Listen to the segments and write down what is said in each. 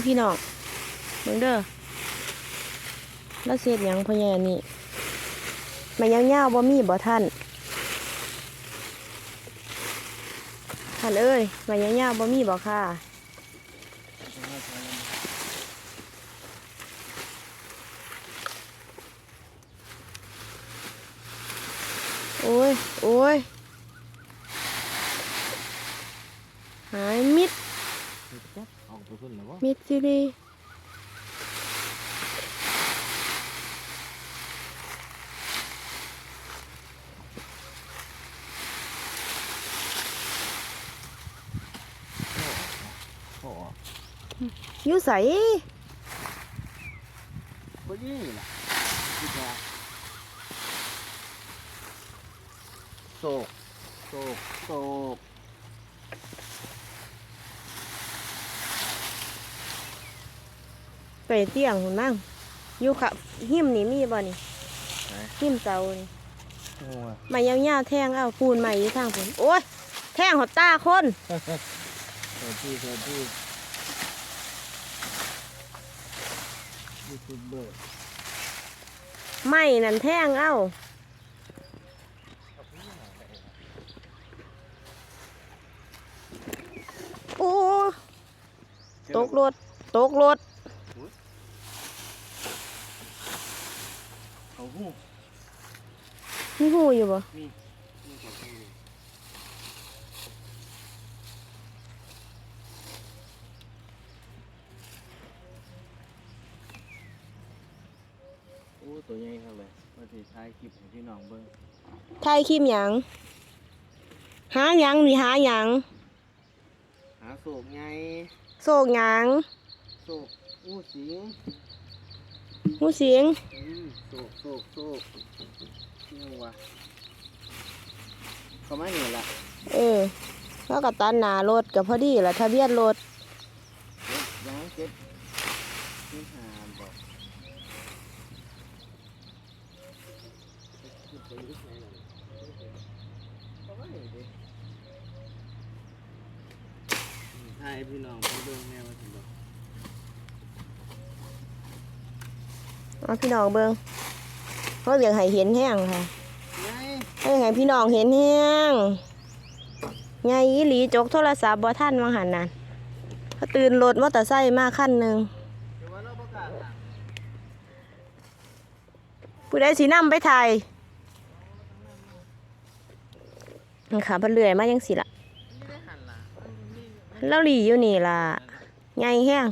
เอาพี่น้องเบิ่งเด้อแล้วเสียดหยังพ่อแย่นี่มันยาวๆบ่มีบ่ท่านท่านเอ้ยมันยาวๆบ่มีบ่ค่ะโอ้ย โอ้ย หายมิด ออกไปขึ้นแล้ววะมิดซิลีโอ้อยู่ใสพอดีล่ะคิดว่าโศกโศกโศก ไปเตียงหุ่นมั่งอยู่ค่ะหิมนี่มีบ่นี่ไหนหิมเตานี่โอ้ยมายาวๆแทงเอาปูนใหม่อยู่ทางผมโอ้ยแทงหดตาคนเธอที่เธอที่ยูทูบเบอร์ไม่นั่นแทงเอาโอ้ตกรถ ตกรถ เขาหูมีหูอยู่บ่นี่นี่เขาหูโอ้ตัวใหญ่ครับเลยว่าจะถ่ายคลิปให้พี่น้องเบิ่งทายคลิปหยังหาหยังนี่หาหยังหาโศกไงโศกหยังโศกอู้สิงหูเสียง อืมโศกโศกโศกนี่วะเขามาเห็นละเออแล้วก็ตันหนารถกับพอดีละทะเบียนรถเจ็ดยังเจ็ดนี่หาบอกเขามาเห็นดิถ่ายพี่น้องไปเบิ่งแม่ว่าสิบอก เอาพี่น้องเบิงเขาเรียกให้เห็นแห้งค่ะไงเขาเรียกให้พี่น้องเห็นแห้งไงอีหลีจกโทรศัพท์บ่ท่านวังหันนั่นเขาตื่นรถมอเตอร์ไซค์มาขั้นหนึ่งเดี๋ยวว่าเราประกาศหลังผู้ใดสีนำไปถ่ายนี่ค่ะเพิ่นเลื่อยมายังสิละไม่ได้หันหลังแล้วหลีอยู่นี่ล่ะไงแห้ง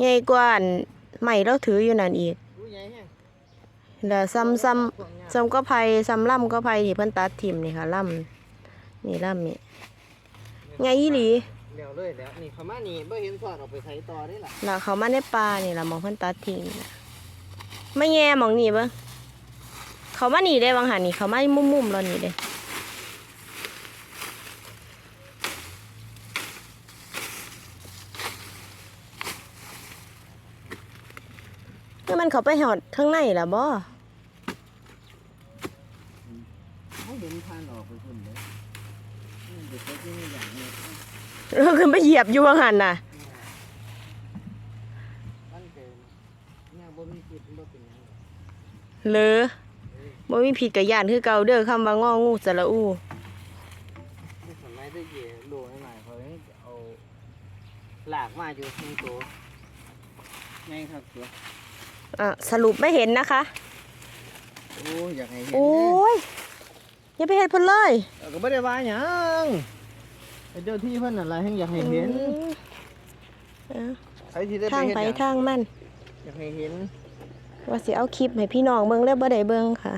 ไงกว่าอัน ใหม่เราถืออยู่นั่นอีกรู้ไงแฮงแล้วซ้ำซ้ำพวกเนี้ยซ้ำก็ไผ่ซ้ำล่ำก็ไผ่ที่เพิ่นตัดทิมนี่ค่ะล่ำนี่ล่ำนี่ไงอีหลีเดี๋ยวเลยแล้วนี่เขามานี่บ่เห็นสอดออกไปใช้ต่อได้ล่ะแล้วเขามาในป่านี่ล่ะหมองเพิ่นตัดทิ้งนี่ล่ะไม่แง่หมองนี่เบิ่งเขามานี่ได้บางหันนี่เขามามุมๆแล้วนี่เด้ คือมันเขาไปหอดข้างในล่ะบ่เขาเห็นทานออกไปคนเดียวนี่เด็กเขาที่นี่อย่างนี้เราขึ้นไปเหยียบอยู่บางหันน่ะบ้านเกินเนี่ยบ่มีคิดบ่เป็นหยังหรอกเหลอบ่มีผิดกับย่านคือเก่าเด้อคำว่างองูสระอูนี่สมัยได้เย่โลให้หน่อยเขายังเอาหลากมาอยู่ในตัวไงครับตัว อะสรุปไม่เห็นนะคะ โอ้อยากให้เห็นโอ้ยอย่าไปเห็นเพิ่นเลยเออก็ไม่ได้ว่าหยังไอ้เจ้าที่เพิ่นอะไรให้อยากให้เห็นอืมใครที่ได้เอ้าไปทางเห็นไปหยังทางมัน อยากให้เห็นว่าสิเอาคลิปให้พี่น้องเบิ่งแล้วบ่ได้เบิ่งค่ะ